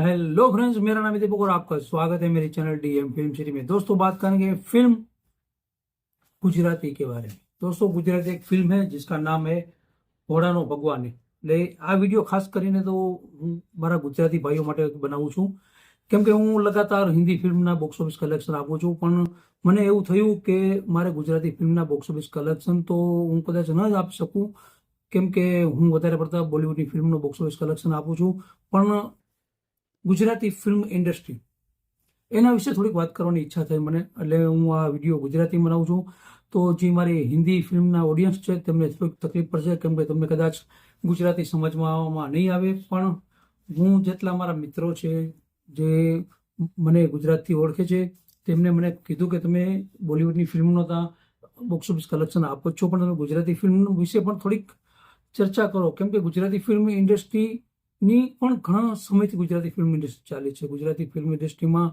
Hello friends मेरा नाम है दीपक और आपका स्वागत है मेरी चैनल डीएम फिल्म सिटी में दोस्तों बात करेंगे फिल्म गुजराती के बारे में दोस्तों गुजराती एक फिल्म है जिसका नाम है ઘોડાનો ભગવાન એટલે આ વિડીયો ખાસ કરીને તો હું મારા ગુજરાતી ભાઈઓ માટે બનાવું છું કેમ કે હું લગાતાર હિન્દી ફિલ્મના બોક્સ ઓફિસ કલેક્શન આપું છું પણ મને એવું થયું કે મારે ગુજરાતી ફિલ્મના બોક્સ ઓફિસ કલેક્શન તો હું કદાચ ન જ આપી શકું કેમ કે હું વધારે પડતા બોલિવૂડની ફિલ્મનું બોક્સ ઓફિસ કલેક્શન આપું છું પણ ગુજરાતી ફિલ્મ ઇન્ડસ્ટ્રી એના વિશે થોડીક વાત કરવાની ઈચ્છા થઈ મને, એટલે હું આ વીડિયો ગુજરાતી બનાવું છું. તો જે મારી હિન્દી ફિલ્મના ઓડિયન્સ છે, તેમને થોડીક તકલીફ પડશે, કેમ કે તમને કદાચ ગુજરાતી સમજવામાં નહીં આવે. પણ હું જેટલા મારા મિત્રો છે, જે મને ગુજરાતથી ઓળખે છે, તેમને મને કીધું કે તમે બોલિવૂડની ફિલ્મનો ત્યાં બોક્સ ઓફિસ કલેક્શન આપો છો. પણ તમે ગુજરાતી ફિલ્મ વિશે પણ થોડીક ચર્ચા કરો. કેમ કે ગુજરાતી ફિલ્મ ઇન્ડસ્ટ્રીની પણ ઘણા સમયથી ગુજરાતી ફિલ્મ ઇન્ડસ્ટ્રી ચાલી છે. ગુજરાતી ફિલ્મ ઇન્ડસ્ટ્રીમાં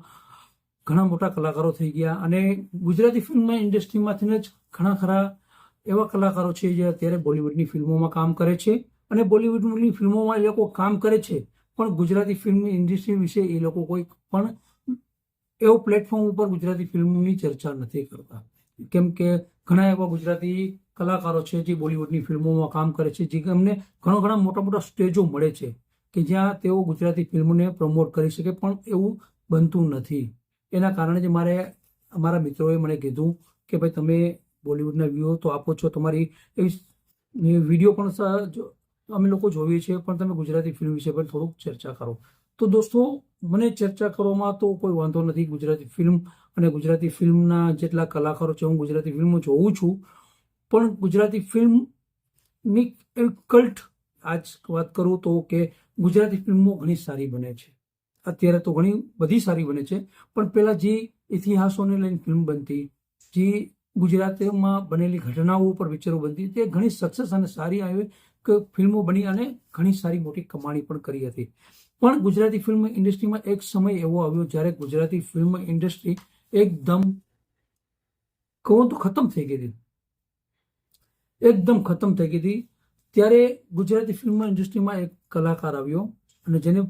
ઘણા મોટા કલાકારો થઈ ગયા અને ગુજરાતી ફિલ્મ ઇન્ડસ્ટ્રીમાંથી જ ઘણા ખરા એવા કલાકારો છે જે અત્યારે બોલિવૂડની ફિલ્મોમાં કામ કરે છે અને બોલિવૂડની ફિલ્મોમાં એ લોકો કામ કરે છે. પણ ગુજરાતી ફિલ્મ ઇન્ડસ્ટ્રી વિશે એ લોકો કોઈ પણ એવો પ્લેટફોર્મ ઉપર ગુજરાતી ફિલ્મની ચર્ચા નથી કરતા. કેમ કે ઘણા એવા ગુજરાતી કલાકારો છે જે બોલિવૂડની ફિલ્મોમાં કામ કરે છે, જે અમને ઘણા ઘણા મોટા મોટા સ્ટેજો મળે છે. કે જ્યાં તેઓ ગુજરાતી ફિલ્મને પ્રમોટ કરી શકે પણ એવું બનતું નથી. એના કારણે જ મારે અમારા મિત્રોએ મને કીધું કે ભાઈ તમે બોલિવૂડના વ્યૂ તો આપો છો, તમારી એવી વીડિયો પણ અમે લોકો જોઈએ છીએ, પણ તમે ગુજરાતી ફિલ્મ વિશે પણ થોડુંક ચર્ચા કરો. તો દોસ્તો, મને ચર્ચા કરવામાં તો કોઈ વાંધો નથી, ગુજરાતી ફિલ્મ અને ગુજરાતી ફિલ્મના જેટલા કલાકારો છે, હું ગુજરાતી ફિલ્મો જોઉં છું, પણ ગુજરાતી ફિલ્મની કલ્ટ આજ વાત કરું તો કે ગુજરાતી ફિલ્મો ઘણી સારી બને છે. અત્યારે તો ઘણી બધી સારી બને છે, પણ પહેલાં જે ઇતિહાસોને લઈને ફિલ્મ બનતી, જે ગુજરાતમાં બનેલી ઘટનાઓ ઉપર વિચારો બનતી, તે ઘણી સક્સેસ અને સારી આવી કે ફિલ્મો બની અને ઘણી સારી મોટી કમાણી પણ કરી હતી. પણ ગુજરાતી ફિલ્મ ઇન્ડસ્ટ્રીમાં એક સમય એવો આવ્યો જ્યારે ગુજરાતી ફિલ્મ ઇન્ડસ્ટ્રી એકદમ કહું તો ખતમ થઈ ગઈ હતી. એકદમ ખતમ થઈ ગઈ હતી. ત્યારે ગુજરાતી ફિલ્મ ઇન્ડસ્ટ્રીમાં એક કલાકાર આવ્યો અને જેને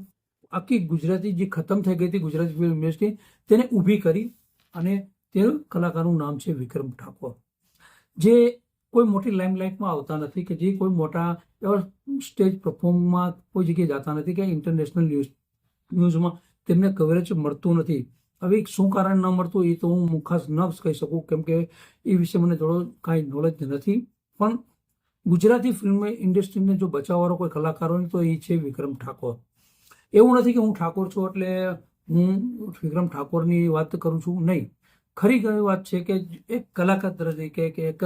આખી ગુજરાતી જે ખતમ થઈ ગઈ હતી ગુજરાતી ફિલ્મ ઇન્ડસ્ટ્રી તેને ઊભી કરી અને તે કલાકારનું નામ છે વિક્રમ ઠાકોર. જે કોઈ મોટી લાઇમલાઇટમાં આવતા નથી કે જે કોઈ મોટા એવા સ્ટેજ પરફોર્મમાં કોઈ જગ્યાએ જતા નથી કે ઇન્ટરનેશનલ ન્યૂઝ ન્યૂઝમાં તેમને કવરેજ મળતું નથી. હવે શું કારણ ન મળતું એ તો હું ખાસ ન કહી શકું કેમ કે એ વિશે મને થોડો કાંઈ નોલેજ નથી. પણ ગુજરાતી ફિલ્મ ઇન્ડસ્ટ્રીને જો બચાવવાનો કોઈ કલાકારો હોય તો એ છે વિક્રમ ઠાકોર. એવું નથી કે હું ઠાકોર છું એટલે હું વિક્રમ ઠાકોરની વાત કરું છું નહીં. ખરી ખરી વાત છે કે એક કલાકાર તરીકે કે એક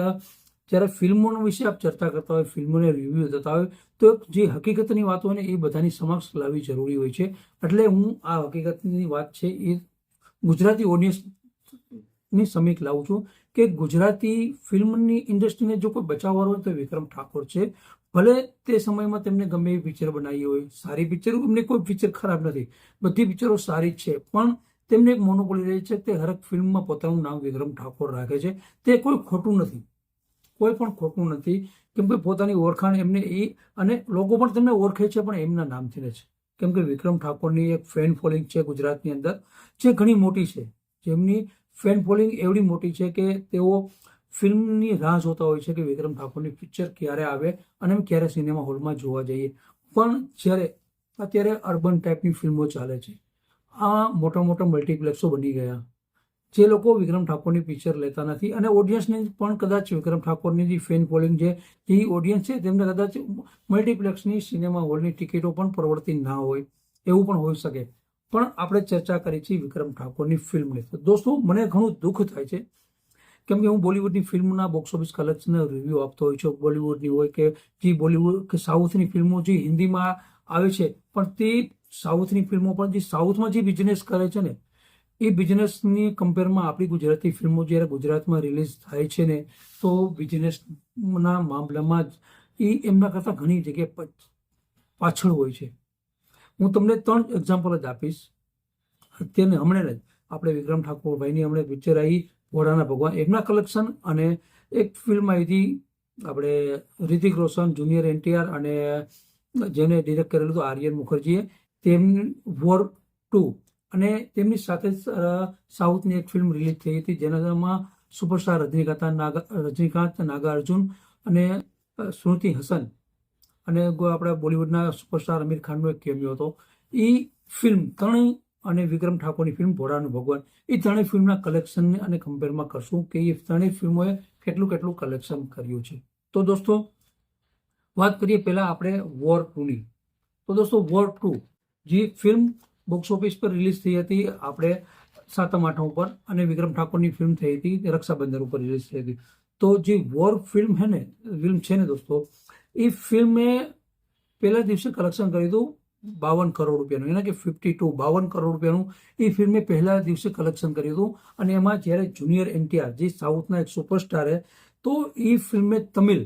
જ્યારે ફિલ્મોનો વિશે આપ ચર્ચા કરતા હોય, ફિલ્મોને રિવ્યૂ થતા હોય, તો જે હકીકતની વાત હોય ને એ બધાની સમક્ષ લાવવી જરૂરી હોય છે. એટલે હું આ હકીકતની વાત છે એ ગુજરાતી ઓડિયન્સની સમીક લાવું છું કે ગુજરાતી ફિલ્મની ઇન્ડસ્ટ્રીને જો કોઈ બચાવવાનો હોય તો વિક્રમ ઠાકોર છે. ભલે તે સમયમાં તેમને ગમે એવી પિક્ચર બનાવી હોય, સારી પિક્ચર, એમને કોઈ પિક્ચર ખરાબ નથી. બધી પિક્ચરો સારી છે. પણ તેમને એક મોનોપોલી રહે છે તે હરેક ફિલ્મમાં પોતાનું નામ વિક્રમ ઠાકોર રાખે છે. તે કોઈ ખોટું નથી. કોઈ પણ ખોટું નથી કેમ કે પોતાની ઓળખાણ એમને એ અને લોકો પણ તેમને ઓળખે છે પણ એમના નામથી જ કેમ કે વિક્રમ ઠાકોરની એક ફેન ફોલોઈંગ છે ગુજરાતની અંદર, જે ઘણી મોટી છે. જેમની ફેન ફોલોઈંગ એવડી મોટી છે કે તેઓ ફિલ્મની રાહ જોતા હોય છે કે વિક્રમ ઠાકોરની પિક્ચર ક્યારે આવે અને અમે ક્યારે સિનેમા હોલમાં જોવા જઈએ. પણ જ્યારે અત્યારે અર્બન ટાઈપની ફિલ્મો ચાલે છે. આ મોટા મોટા મલ્ટીપ્લેક્સો બની ગયા. જે લોકો વિક્રમ ઠાકોરની પિક્ચર લેતા નથી અને ઓડિયન્સને પણ કદાચ વિક્રમ ઠાકોરની જે ફેન ફોલોઈંગ છે જે ઓડિયન્સ છે તેમને કદાચ મલ્ટીપ્લેક્સની સિનેમા હોલની ટિકિટો પણ પરવડતી ના હોય. એવું પણ હોઈ શકે. પણ આપણે ચર્ચા કરી છે વિક્રમ ઠાકોરની ફિલ્મની. તો દોસ્તો, મને ઘણું દુઃખ થાય છે. કેમ કે હું બોલિવૂડની ફિલ્મના બોક્સ ઓફિસ કલેક્શનના રિવ્યૂ આપતો હોય છું. બોલિવૂડની હોય કે જે બોલિવૂડ, કે સાઉથની ફિલ્મો જે હિન્દીમાં આવે છે, પણ તે સાઉથની ફિલ્મો પણ જે સાઉથમાં જે બિઝનેસ કરે છે ને, એ બિઝનેસની કમ્પેરમાં આપણી ગુજરાતી ફિલ્મો જ્યારે ગુજરાતમાં રિલીઝ થાય છે ને, તો બિઝનેસના મામલામાં જ એ એમના કરતાં ઘણી જગ્યાએ પાછળ હોય છે. હું તમને ત્રણ એક્ઝામ્પલ જ આપીશ. અત્યારે હમણાં જ આપણે વિક્રમ ઠાકોરભાઈની હમણાં પિક્ચર આવી ઘોડાના ભગવાન એમના કલેક્શન અને એક ફિલ્મ આવી હતી, આપણે રિતિક રોશન જુનિયર એનટીઆર અને જેને ડિરેક્ટ કરેલું હતું આર્યન મુખર્જીએ. તેમ વોર ટુ અને તેમની સાથે સાઉથની એક ફિલ્મ રિલીઝ થઈ હતી, જેનામાં સુપરસ્ટાર રજનીકાંત નાગા રજનીકાંત, નાગાર્જુન અને સ્મૃતિ હસન અને આપણા બોલિવૂડના સુપરસ્ટાર આમિર ખાનનો એક કેમિયો હતો. એ ફિલ્મ ત્રણેય અને વિક્રમ ઠાકોરની ફિલ્મ ભોળાનું ભગવાન. એ ત્રણેય ફિલ્મના કલેક્શન અને કમ્પેરમાં કરશું કે એ ત્રણેય ફિલ્મોએ કેટલું કેટલું કલેક્શન કર્યું છે. તો દોસ્તો, વાત કરીએ પહેલાં આપણે વોર ટુની તો દોસ્તો વોર ટુ જે ફિલ્મ બોક્સ ઓફિસ પર રિલીઝ થઈ હતી, આપણે સાતમ આઠમ ઉપર અને વિક્રમ ઠાકોરની ફિલ્મ થઈ હતી, રક્ષાબંધન ઉપર રિલીઝ થઈ હતી. તો જે વોર ફિલ્મ છે ને ફિલ્મ છે ને દોસ્તો એ ફિલ્મે પહેલા દિવસે કલેક્શન કર્યું હતું બાવન કરોડ રૂપિયાનું. એના કે ફિફ્ટી ટુ બાવન કરોડ રૂપિયાનું એ ફિલ્મે પહેલા દિવસે કલેક્શન કર્યું હતું. અને એમાં જ્યારે જુનિયર એનટીઆર જે સાઉથના એક સુપરસ્ટાર છે તો એ ફિલ્મે તમિલ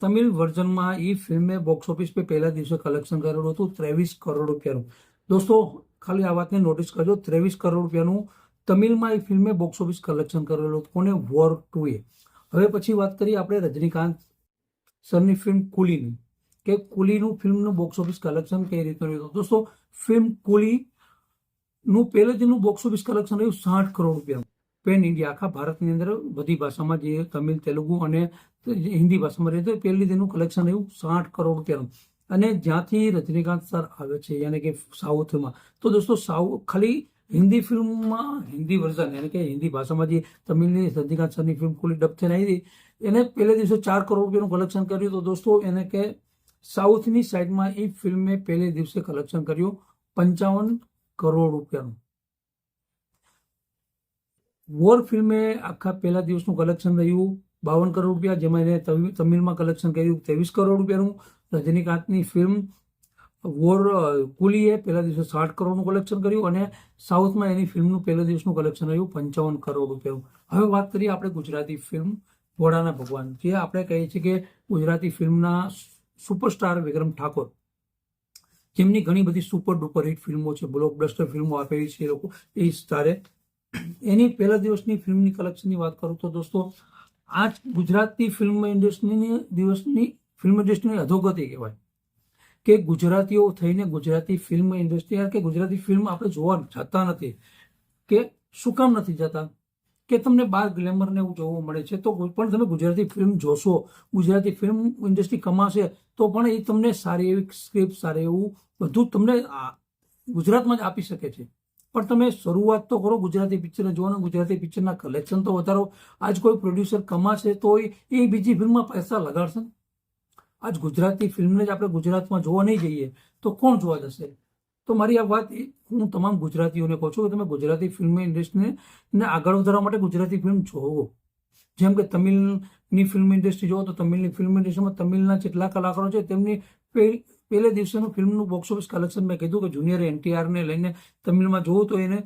તમિલ વર્ઝનમાં એ ફિલ્મે બોક્સ ઓફિસ પર પહેલા દિવસે કલેક્શન કરેલું હતું ત્રેવીસ કરોડ રૂપિયાનું. દોસ્તો ખાલી આ વાતને નોટિસ કરજો ત્રેવીસ કરોડ રૂપિયાનું તમિલમાં એ ફિલ્મે બોક્સ ઓફિસ કલેક્શન કરેલું હતું. કોને? વોર ટુએ. હવે પછી વાત કરીએ આપણે રજનીકાંત સરની ફિલ્મ કુલીની. કે કુલીનું ફિલ્મનું બોક્સ ઓફિસ કલેક્શન કઈ રીતનું રહ્યું દોસ્તો, ફિલ્મ કુલીનું પહેલે જેનું બોક્સ ઓફિસ કલેક્શન રહ્યું સાઠ કરોડ રૂપિયા પેન ઇન્ડિયા આખા ભારતની અંદર બધી ભાષામાં જે તમિલ, તેલુગુ અને હિન્દી ભાષામાં રહેતો પહેલી તેનું કલેક્શન રહ્યું સાઠ કરોડ રૂપિયાનું. અને જ્યાંથી રજનીકાંત સર આવે છે, યાની કે સાઉથમાં. તો દોસ્તો સાઉથ ખાલી હિન્દી ફિલ્મમાં, હિન્દી વર્ઝન યાને કે હિન્દી ભાષામાં જે તમિલની રજનીકાંત સરની ફિલ્મ ખુલ્લી ડબ થઈને આવી હતી એને પહેલે દિવસે ચાર કરોડ રૂપિયાનું કલેક્શન કર્યું તો દોસ્તો, એને કે સાઉથની સાઈડમાં એ ફિલ્મે પહેલે દિવસે કલેક્શન કર્યું પંચાવન કરોડ રૂપિયાનું. વોર ફિલ્મે આખા પહેલા દિવસનું કલેક્શન રહ્યું, બાવન કરોડ રૂપિયા, જેમાં એને તમિલમાં કલેક્શન કર્યું, ત્રેવીસ કરોડ રૂપિયાનું. રજનીકાંતની ફિલ્મ વોર કુલીએ પહેલા દિવસે સાઠ કરોડનું કલેક્શન કર્યું અને સાઉથમાં એની ફિલ્મનું પહેલા દિવસનું કલેક્શન રહ્યું પંચાવન કરોડ રૂપિયાનું. હવે વાત કરીએ આપણે ગુજરાતી ફિલ્મ ભોળાના ભગવાન, જે આપણે કહીએ છીએ કે ગુજરાતી ફિલ્મના સુપરસ્ટાર વિક્રમ ઠાકોર. જેમની ઘણી બધી સુપર ડુપર હિટ ફિલ્મો છે બ્લોકબસ્ટર ફિલ્મો આપેલી છે એ લોકો, એ સ્ટારે. એની પહેલા દિવસની ફિલ્મની કલેક્શનની વાત કરું તો દોસ્તો આ ગુજરાતી ફિલ્મ ઇન્ડસ્ટ્રીની દિવસની, ફિલ્મ ઇન્ડસ્ટ્રીની અધોગતિ કહેવાય. કે ગુજરાતીઓ થઈને ગુજરાતી ફિલ્મ ઇન્ડસ્ટ્રી કે ગુજરાતી ફિલ્મ આપણે જોવા જતા નથી, કે શું કામ નથી જતા? કે તમને બાર ગ્લેમરને એવું જોવા મળે છે, તો પણ તમે ગુજરાતી ફિલ્મ જોશો, ગુજરાતી ફિલ્મ ઇન્ડસ્ટ્રી કમાશે, તો પણ એ તમને સારી એવી સ્ક્રિપ્ટ સારી એવું બધું તમને ગુજરાતમાં જ આપી શકે છે. પણ તમે શરૂઆત તો કરો ગુજરાતી પિક્ચરને જોવાનું, ગુજરાતી પિક્ચરના કલેક્શન તો વધારો. આજ કોઈ પ્રોડ્યુસર કમાશે તો એ બીજી ફિલ્મમાં પૈસા લગાડશે આજ ગુજરાતી ફિલ્મને જ આપણે ગુજરાતમાં જોવા નહીં જઈએ, તો કોણ જોવા જશે? તો મારી આ વાત હું તમામ ગુજરાતીઓને કહું છું કે તમે ગુજરાતી ફિલ્મ ઇન્ડસ્ટ્રીને આગળ વધારવા માટે ગુજરાતી ફિલ્મ જોવો જેમ કે તમિલની ફિલ્મ ઇન્ડસ્ટ્રી જોવો તો તમિલની ફિલ્મ ઇન્ડસ્ટ્રીમાં તમિલના જેટલા કલાકારો છે તેમની પહે- પહેલે દિવસેનું ફિલ્મનું બોક્સ ઓફિસ કલેક્શન મેં કીધું કે જુનિયર એનટીઆરને લઈને તમિલમાં જોવું તો એને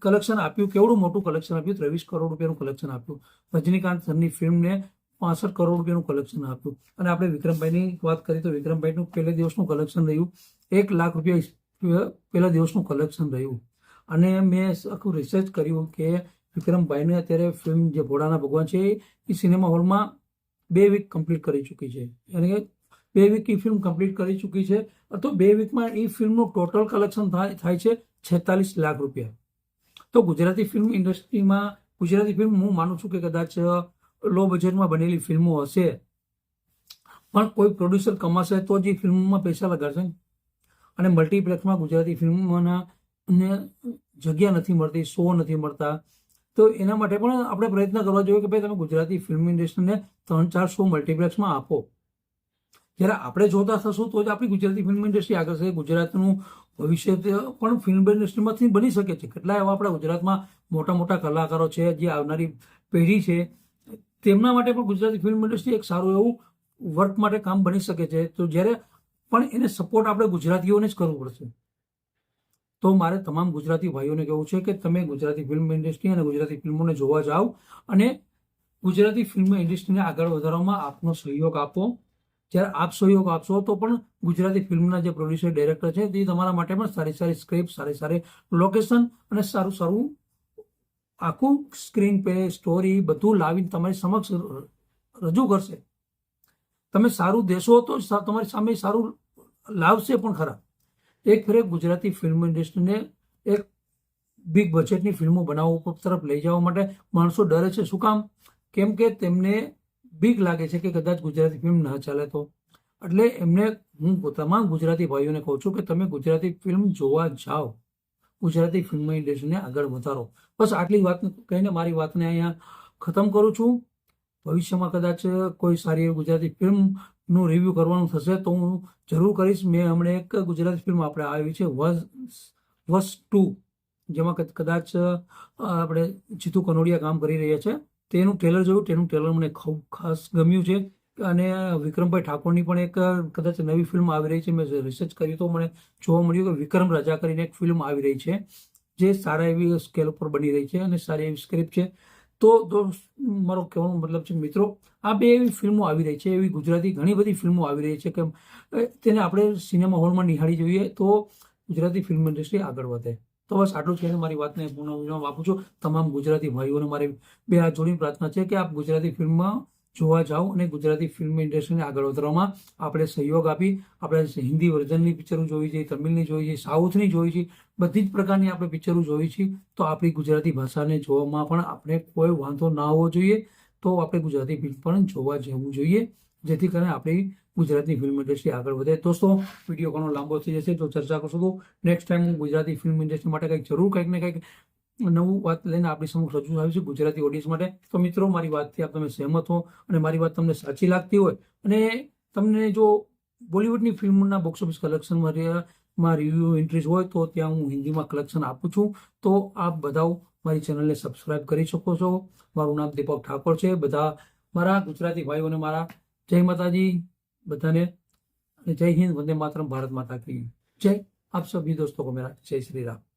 કલેક્શન આપ્યું, કેવડું મોટું કલેક્શન આપ્યું? ત્રેવીસ કરોડ રૂપિયાનું કલેક્શન આપ્યું. રજનીકાંત સરની ફિલ્મને પાસઠ કરોડ રૂપિયાનું કલેક્શન આપ્યું. અને આપણે વિક્રમભાઈની વાત કરીએ તો વિક્રમભાઈનું પહેલે દિવસનું કલેક્શન રહ્યું. એક લાખ રૂપિયા પહેલા દિવસનું કલેક્શન રહ્યું. અને મેં આખું રિસર્ચ કર્યું કે વિક્રમભાઈને અત્યારે ફિલ્મ જે ભોળાના ભગવાન છે, એ સિનેમા હોલમાં બે વીક કમ્પ્લીટ કરી ચૂકી છે. એટલે કે બે વીક એ ફિલ્મ કમ્પ્લીટ કરી ચૂકી છે. તો બે વીકમાં એ ફિલ્મનું ટોટલ કલેક્શન થાય છે છેતાલીસ લાખ રૂપિયા. તો ગુજરાતી ફિલ્મ ઇન્ડસ્ટ્રીમાં ગુજરાતી ફિલ્મ હું માનું છું કે કદાચ લો બજેટમાં બનેલી ફિલ્મો હશે. પણ કોઈ પ્રોડ્યુસર કમાશે તો જ એ ફિલ્મમાં પૈસા લગાડશે. અને મલ્ટીપ્લેક્સમાં ગુજરાતી ફિલ્મોના જગ્યા નથી મળતી શો નથી મળતા. તો એના માટે પણ આપણે પ્રયત્ન કરવા જોઈએ કે ભાઈ તમે ગુજરાતી ફિલ્મ ઇન્ડસ્ટ્રીને ત્રણ ચાર શો મલ્ટીપ્લેક્સમાં આપો. જ્યારે આપણે જોતા થશું તો જ આપણી ગુજરાતી ફિલ્મ ઇન્ડસ્ટ્રી આગળ છે. ગુજરાતનું ભવિષ્ય પણ ફિલ્મ ઇન્ડસ્ટ્રીમાંથી બની શકે છે. કેટલા એવા આપણા ગુજરાતમાં મોટા મોટા કલાકારો છે, જે આવનારી પેઢી છે. તેમના માટે પણ ગુજરાતી ફિલ્મ ઇન્ડસ્ટ્રી એક સારું એવું વર્ક માટે કામ બની શકે છે. તો જ્યારે પણ એને સપોર્ટ આપણે ગુજરાતીઓને જ કરવું પડશે. તો મારે તમામ ગુજરાતી ભાઈઓને કહેવું છે કે તમે ગુજરાતી ફિલ્મ ઇન્ડસ્ટ્રી અને ગુજરાતી ફિલ્મોને જોવા જાઓ અને ગુજરાતી ફિલ્મ ઇન્ડસ્ટ્રીને આગળ વધારવામાં આપનો સહયોગ આપો. જ્યારે આપ સહયોગ આપશો તો પણ ગુજરાતી ફિલ્મના જે પ્રોડ્યુસર ડાયરેક્ટર છે તે તમારા માટે પણ સારી સારી સ્ક્રિપ્ટ સારી સારી લોકેશન અને સારું સારું આખું સ્ક્રીન પે સ્ટોરી બધું લાવીને તમારી સમક્ષ રજૂ કરશે. તમે સારું દેશો તો તમારી સામે સારું લાવશે પણ ખરા. એક ફેરે ગુજરાતી ફિલ્મ ઇન્ડસ્ટ્રીને એક બિગ બજેટની ફિલ્મો બનાવવા તરફ લઈ જવા માટે માણસો ડરે છે. શું કામ? કેમ કે તેમને બીક લાગે છે કે કદાચ ગુજરાતી ફિલ્મ ના ચાલે તો. એટલે એમને હું તમામ ગુજરાતી ભાઈઓને કહું છું કે તમે ગુજરાતી ફિલ્મ જોવા જાઓ. ગુજરાતી ફિલ્મ ઇન્ડસ્ટ્રીને આગળ વધારો. બસ આટલી વાત કહીને મારી વાતને અહીંયા ખતમ કરું છું. ભવિષ્યમાં કદાચ કોઈ સારી એવી ગુજરાતી ફિલ્મનું રિવ્યૂ કરવાનું થશે તો હું જરૂર કરીશ. મેં હમણાં એક ગુજરાતી ફિલ્મ આપણે આવી છે, વસ વસ ટુ, જેમાં કદ- કદાચ આપણે જીતુ કનોડિયા કામ કરી રહ્યા છે. તેનું ટ્રેલર જોયું, તેનું ટ્રેલર મને ખૂબ ખાસ ગમ્યું છે. અને વિક્રમભાઈ ઠાકોરની પણ એક, કદાચ નવી ફિલ્મ આવી રહી છે, મેં રિસર્ચ કર્યું તો મને જોવા મળ્યું કે વિક્રમ રાજા કરીને એક ફિલ્મ આવી રહી છે, જે સારા એવી સ્કેલ ઉપર બની રહી છે અને સારી એવી સ્ક્રિપ્ટ છે. તો દોસ્ત મારો કહેવાનો મતલબ છે મિત્રો, આ બે એવી ફિલ્મો આવી રહી છે, એવી ગુજરાતી ઘણી બધી ફિલ્મો આવી રહી છે કે તેને આપણે સિનેમા હોલમાં નિહાળી જોઈએ તો ગુજરાતી ફિલ્મ ઇન્ડસ્ટ્રી આગળ વધે. તો બસ આટલું છે મારી વાતને પૂર્ણ આપું છું. તમામ ગુજરાતી ભાઈઓને મારી બે હાથ જોડીને પ્રાર્થના છે કે આપ ગુજરાતી ફિલ્મમાં જોવા જાઉં અને ગુજરાતી ફિલ્મ ઇન્ડસ્ટ્રીને આગળ વધારવામાં આપણે સહયોગ આપી, આપણે હિન્દી વર્ઝનની પિક્ચરો જોવી છે તમિલની જોઈ છે સાઉથની જોઈ છે, બધી જ પ્રકારની આપણે પિક્ચરો જોઈ છે, તો આપણી ગુજરાતી ભાષાને જોવામાં પણ આપણે કોઈ વાંધો ના હોવો જોઈએ. તો આપણે ગુજરાતી ફિલ્મ પણ જોવા જવું જોઈએ, જેથી કરીને આપણી ગુજરાતી ફિલ્મ ઇન્ડસ્ટ્રી આગળ વધે. દોસ્તો, વીડિયો ઘણો લાંબો થઈ જશે, તો ચર્ચા કરશું તો નેક્સ્ટ ટાઈમ હું ગુજરાતી ફિલ્મ ઇન્ડસ્ટ્રી માટે કંઈક જરૂર કંઈક ને કંઈક નવું વાત લઈને આપણી સમક્ષ રજૂ આવ્યું છે ગુજરાતી ઓડિયન્સ માટે. તો મિત્રો, મારી વાતથી આપ તમે સહેમત હો અને મારી વાત તમને સાચી લાગતી હોય અને તમને જો બોલિવૂડની ફિલ્મના બોક્સ ઓફિસ કલેક્શનમાં માં રિવ્યુ ઇન્ટરેસ્ટ હોય, તો ત્યાં હું હિન્દીમાં કલેક્શન આપું છું. તો આપ બધા મારી ચેનલને સબસ્ક્રાઇબ કરી શકો છો. મારું નામ દીપક ઠાકોર છે. બધા મારા ગુજરાતી ભાઈઓને મારા જય માતાજી બધાને અને જય હિન્દ વંદે માતરમ ભારત માતા કી જય. આપ સભી દોસ્તો કો મેરા જય શ્રી રામ.